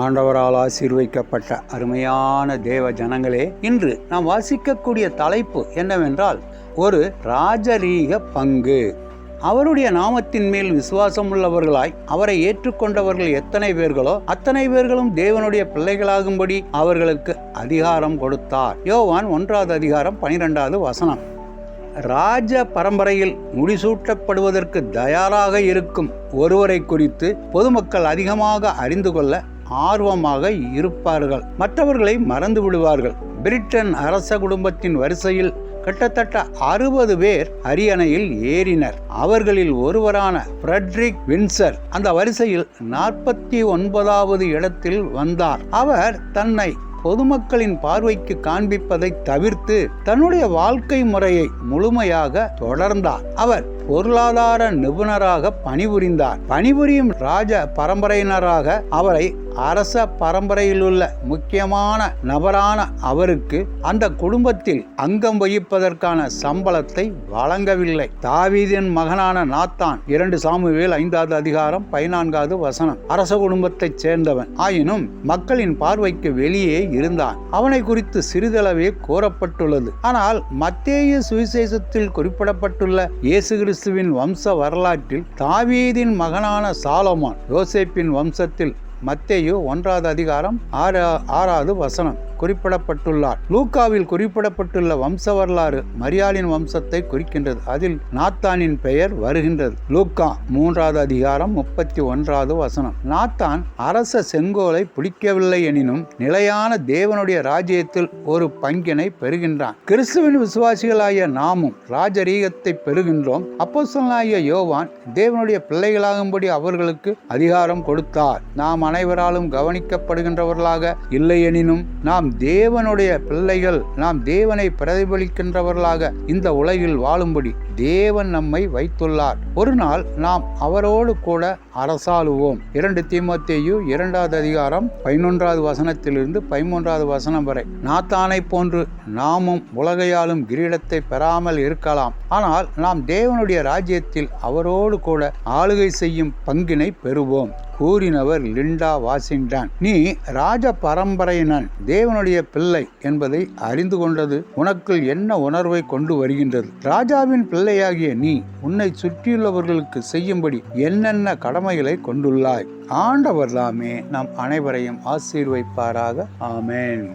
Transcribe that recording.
ஆண்டவரால் ஆசீர்வைக்கப்பட்ட அருமையான தேவ ஜனங்களே இன்று நாம் வாசிக்கக்கூடிய தலைப்பு என்னவென்றால் ஒரு ராஜரீக பங்கு. அவருடைய நாமத்தின் மேல் விசுவாசம் உள்ளவர்களாய் அவரை ஏற்றுக்கொண்டவர்கள் எத்தனை பேர்களோ அத்தனை பேர்களும் தேவனுடைய பிள்ளைகளாகும்படி அவர்களுக்கு அதிகாரம் கொடுத்தார். யோவான் ஒன்றாவது அதிகாரம் பனிரெண்டாவது வசனம். ராஜ பரம்பரையில் முடிசூட்டப்படுவதற்கு தயாராக இருக்கும் ஒருவரை குறித்து பொதுமக்கள் அதிகமாக அறிந்து கொள்ள ஆர்வமாக இருப்பார்கள். மற்றவர்களை மறந்து விடுவார்கள். பிரிட்டன் அரச குடும்பத்தின் வரிசையில் கிட்டத்தட்ட அறுபது பேர் அரியணையில் ஏறினர். அவர்களில் ஒருவரான ஃப்ரெட்ரிக் வின்சர் அந்த வரிசையில் நாற்பத்தி ஒன்பதாவது இடத்தில் வந்தார். அவர் தன்னை பொதுமக்களின் பார்வைக்கு காண்பிப்பதை தவிர்த்து தன்னுடைய வாழ்க்கை முறையை முழுமையாக தொடர்ந்தார். அவர் பொருளாதார நிபுணராக பணிபுரிந்தார். பணிபுரியும் ராஜ பரம்பரையினராக அவரை அரச பரம்பரையிலுள்ள முக்கியமான நபரான அவருக்கு அந்த குடும்பத்தில் அங்கம் வகிப்பதற்கான சம்பளத்தை வழங்கவில்லை. தாவீதின் மகனான நாத்தான் இரண்டு சாமுவேல் ஐந்தாவது அதிகாரம் பதினான்காவது வசனம். அரச குடும்பத்தைச் சேர்ந்தவன். ஆயினும் மக்களின் பார்வைக்கு வெளியே இருந்தான். அவனை குறித்து சிறிதளவே கூறப்பட்டுள்ளது ஆனால் மத்திய சுவிசேஷத்தில் குறிப்பிடப்பட்டுள்ள இயேசு இயேசுவின் வம்ச வரலாற்றில் தாவீதின் மகனான சாலமான் யோசேப்பின் வம்சத்தில் மத்தேயு ஒன்றாவது அதிகாரம் ஆறு ஆறாவது வசனம். குறிப்பிடப்பட்டுள்ளார். லூக்காவில் குறிப்பிடப்பட்டுள்ள வம்ச வரலாறு மரியாளின் வம்சத்தை குறிக்கின்றது. அதில் நாத்தானின் பெயர் வருகின்றது. லூக்கா மூன்றாவது அதிகாரம் முப்பத்தி ஒன்றாவது வசனம். நாத்தான் அரச செங்கோலை பிடிக்கவில்லை எனினும் நிலையான தேவனுடைய ராஜ்யத்தில் ஒரு பங்கினை பெறுகின்றான். கிறிஸ்துவின் விசுவாசிகளாகிய நாமும் ராஜரீகத்தை பெறுகின்றோம். அப்போசனாகிய யோவான் தேவனுடைய பிள்ளைகளாகும்படி அவர்களுக்கு அதிகாரம் கொடுத்தார். நாம் அனைவராலும் கவனிக்கப்படுகின்றவர்களாக இல்லை எனினும் நாம் தேவனுடைய பிள்ளைகள் நாம் தேவனை பிரதிபலிக்கின்றவர்களாக இந்த உலகில் வாழும்படி தேவன் நம்மை வைத்துள்ளார். ஒரு நாள் நாம் அவரோடு கூட அரசாளுவோம். இரண்டு தீமத்தேயு இரண்டாவது அதிகாரம் பதினொன்றாவது வசனத்திலிருந்து பதிமூன்றாவது வசனம் வரை. நாத்தானை போன்று நாமும் உலகையாலும் கிரீடத்தை பெறாமல் இருக்கலாம். ஆனால் நாம் தேவனுடைய ராஜ்யத்தில் அவரோடு கூட ஆளுகை செய்யும் பங்கினை பெறுவோம். கூறினவர் லிண்டா வாஷிங்டன் நீ ராஜ பரம்பரையினன். தேவனுடைய பிள்ளை என்பதை அறிந்து கொண்டது உனக்குள் என்ன உணர்வை கொண்டு வருகின்றது? ராஜாவின் பிள்ளையாகிய நீ உன்னை சுற்றியுள்ளவர்களுக்கு செய்யும்படி என்னென்ன கடமைகளை கொண்டுள்ளாய்? ஆண்டவர் தாமே நம் அனைவரையும் ஆசீர்வைப்பாராக. ஆமேன்.